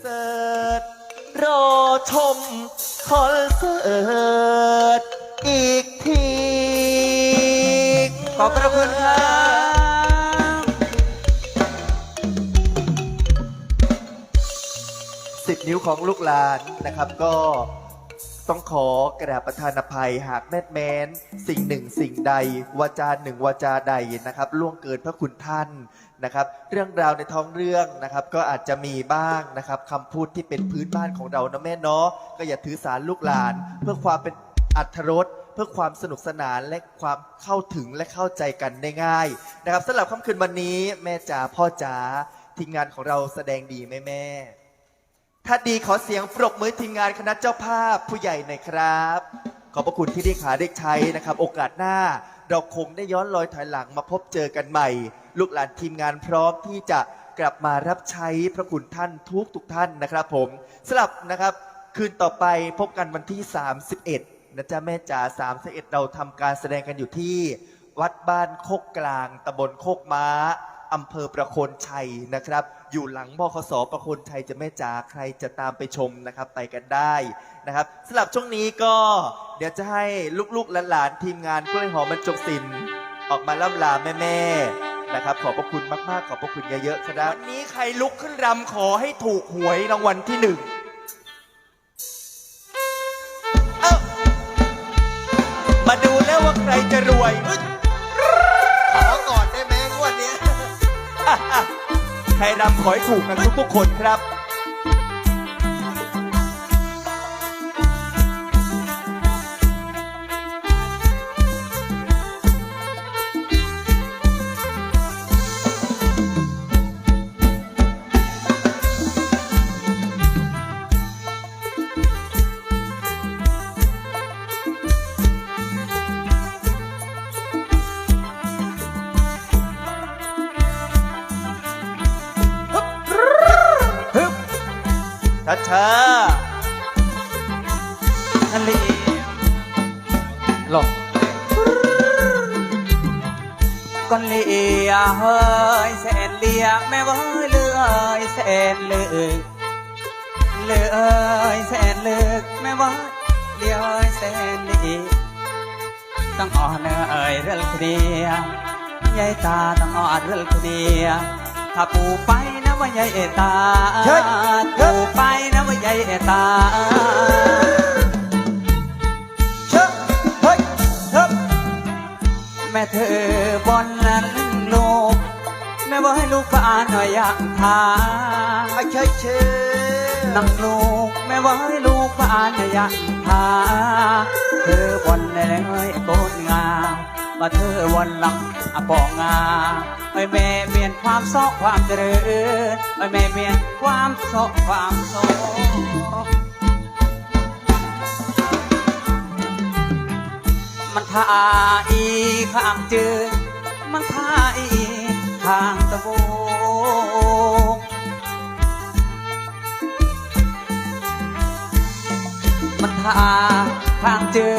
เสิร์ตรอชมคอนเสิร์ตอีกที ขอบพระคุณครับ สิบนิ้วของลูกหลานนะครับก็ต้องขอกราบประธานอภัยหากแม่แม้น สิ่งหนึ่งสิ่งใด วาจาหนึ่งวาจาใดนะครับ ล่วงเกินพระคุณท่าน นะครับเรื่องราวในท้องเรื่องนะครับก็อาจจะมีบ้างนะครับคำพูดที่เป็นพื้นบ้านของเรานะแม่เนาะก็อย่าถือสารลูกหลาน เพื่อความเป็นอัธรสเพื่อความสนุกสนานและความเข้าถึงและเข้าใจกันได้ง่ายนะครับสำหรับค่ำคืนวันนี้แม่จ๋าพ่อจ๋าทีมงานของเราแสดงดีไหมแม่ ถ้าดีขอเสียงปรบมือทีมงานคณะเจ้าภาพผู้ใหญ่หน่อยครับ ขอบพระคุณที่ได้ขาได้ใช้นะครับ โอกาสหน้า เราคงได้ย้อนรอยถอยหลังมาพบเจอกันใหม่ ลูกหลานทีมงานพร้อมที่จะกลับมารับใช้พระคุณท่านทุกทุกท่านนะครับ ผมสลับนะครับ คืนต่อไปพบกันวันที่ 31นะจ๊ะแม่จ๋า31 เราทำการแสดงกันอยู่ที่ วัดบ้านโคกกลางตำบลโคกม้าอำเภอประโคนชัยนะครับ อยู่หลังบคสประคนชัยจะแม่จ๋าใครจะตามไปชมนะครับไปกันได้นะครับสำหรับช่วงนี้ก็เดี๋ยวจะให้ลูกๆหลานๆทีมงานกล้วยหอมบรรจงศิลป์ออกมาล่ำลาแม่ๆนะครับ ขอบพระคุณมากๆ ขอบพระคุณเยอะๆครับวันนี้ใครลุกขึ้นรำขอให้ถูกหวยรางวัลที่หนึ่งมาดูแล้วว่าใครจะรวย ใครรำขอให้ถูกกันทุกๆคนครับ ช้าช้าทะเลหลบก่อนเลียเฮ้ยแสนเลียแม่เว้ยเลื่อยแสนเลือกเลื่อยแสนเลือกแม่เว้ยเลื่อยแสนเลีต้องอ่อนเอ้ยเรื่องเดียยายตาต้องอ่อนเรื่องเดียถ้าปูไป ว่ายายเอตาเชิญปูไปนะว่ายายเอตาเชอะเฮ้ยเฮ้ยแม่เธอบนนั้นลูกแม่ว่าให้ลูกฟ้าหน่อยอยากทาอาเชยเชยนังลูกแม่ว่าให้ลูกฟ้าหน่อยอยากทาเธอบนเลยโกนงา มมาเธอวันหลังอะปองงาไอ้แม่เมียนความซอกความเจริญไอ้แม่เมียนความซอกความโศกมันท่าอีข้างเจอ มันท่าอีข้างตะโบงมันท่า ข้างเจอ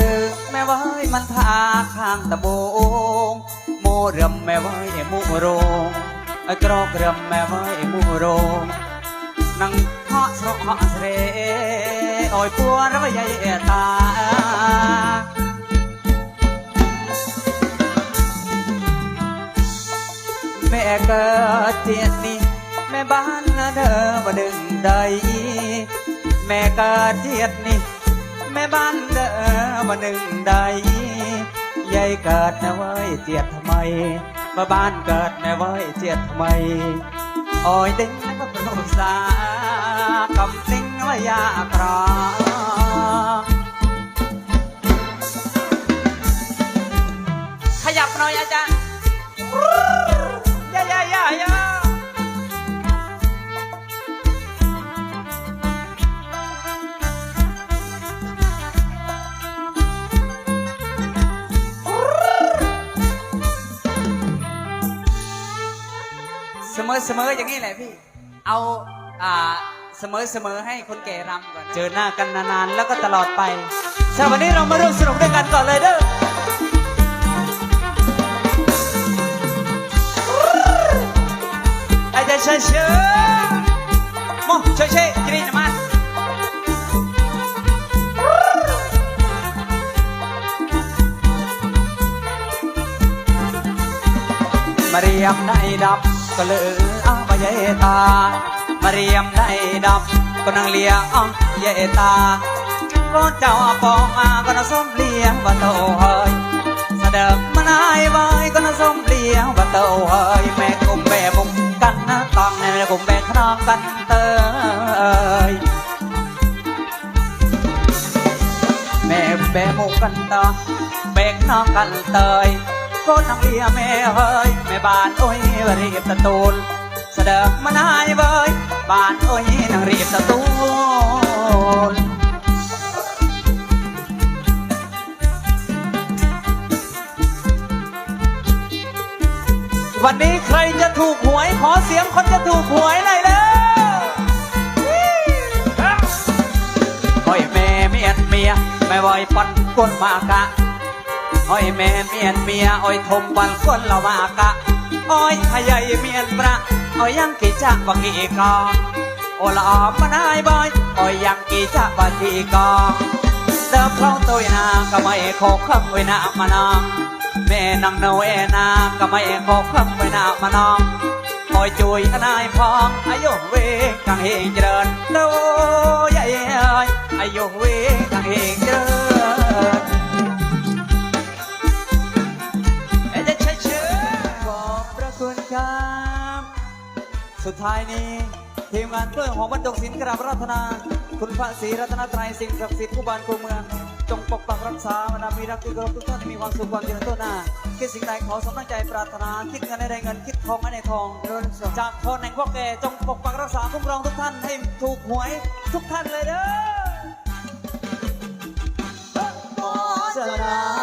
แม่ไว้ยมันทาข้างตะโบงโมเรมแม่ไว้ยมูโรงไอ้กรอกเรมแม่ไว้ยมูโรงนังทอสระเหาะเสรโอ้ยปัวระใหญ่ตาแม่เกิดเทียนนี้แม่บ้านเธอมาดึงใดแม่เกิดเทียนนี้ แม่บ้านเธอมาดึงใดยายเกิดนะเว้ยเจียดทำไมมาบ้านเกิดแม่เว้ยเจียดทำไมโอ้ยเด้งมาปรุษากำสิงว่ายากรอขยับหน่อยอาจารย์ ย มอเสมออย่างนี้แหละพี่ เอาอ่าเสมอเสมอให้คนแก่รำก่อนเจอหน้ากันนานๆ แล้วก็ตลอดไปสำหรับวันนี้เรามาร่วมสนุกด้วยกันก่อนเลยเด้อ อาจาเชิญเชิญมงเชิญเชิญที่นี่นะมัมาเรียมได้ดับ ก็เลยเอามาเยตา มาเรียมได้ดับก็นังเลียอ้อเยตาก็เจ้าปองมาก็น่าส้มเลียว่าโตเฮยเสด็จมานายไว้ก็น่าส้มเลียว่าโตเฮยแม่กุมแม่มุงกันนะตองแม่กุมแม่ขนองกันเตยแม่แบมุกกันต่อแบกน้องกันเตย ก็นังเลียแม่เฮ้ยแม่บ้านโอ้ยรีบตะตูนเสด็จมานายเว้ยบ้านโอ้ยนางรีบตะตูนวันนี้ใครจะถูกหวยขอเสียงคนจะถูกหวยหน่อยเลยโอ้ยแม่เมียนเมียไม่ไหวปันก้นมากะ อ้อยแม่เมียนเมียอ้อยทมปันก้นละมากะอ้อยพยายเมียนประอ้อยยังกี่จับักกี่กอโอละออมานายบอยอ้อยยังกี่จับักกี่กอเดิมเพราตัวนาก็ไม่โคคำไว้นามานาแม่นางโนเอนาก็ไม่โคคำไว้นามานาคอยจุยอนายพองอายุเวกังเฮงเจริญโนยายอายุเวกังเฮง ท้ายนี้ ทีมงานเพื่อของบรรจงศิลป์กราบรัตนา คุณพระศรีรัตนตรัยสิ่งศักดิ์สิทธิ์ผู้บานคู่เมือง จงปกปักรักษาบรรดามีรักที่เคารพทุกท่านให้มีความสุขความเจริญต้นหน้าคิดสิ่งใดขอสมตั้งใจปรารถนาคิดเงินให้ได้เงินคิดทองให้ได้ทอง จากพรแห่งพ่อแก่จงปกปักรักษาคุ้มครองทุกท่านให้ถูกหวยทุกท่านเลยเด้อโ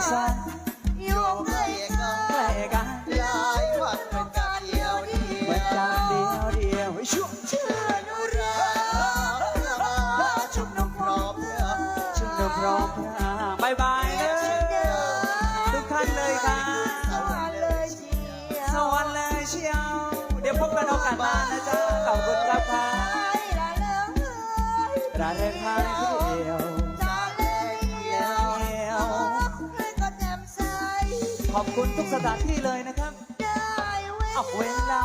าแสนสั้นใกล้กันเหมือนกันเดียวเดียวชุบชุบน้ำพร้อมชุบน้ำพร้อมบายบายเลยทุกท่านเลยค่ะสวัสดีเลยเชียว เดี๋ยวพบกันโอกาสหน้านะจ๊ะขอบคุณครับค่ะร้านเริงทางเที่ย ขอบคุณทุกสถานที่เลยนะครับเอาเวลา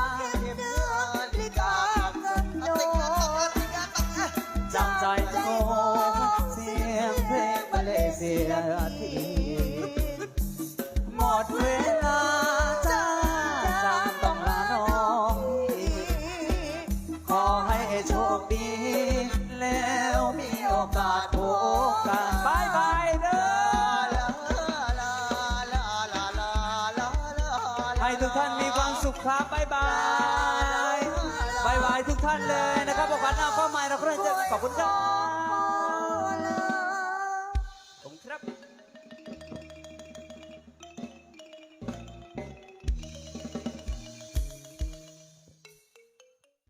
ครับบายบายบายบายทุกท่านเลยนะครับโอกาสหน้าเป้าหม่เราก็จะขอบคุณครับ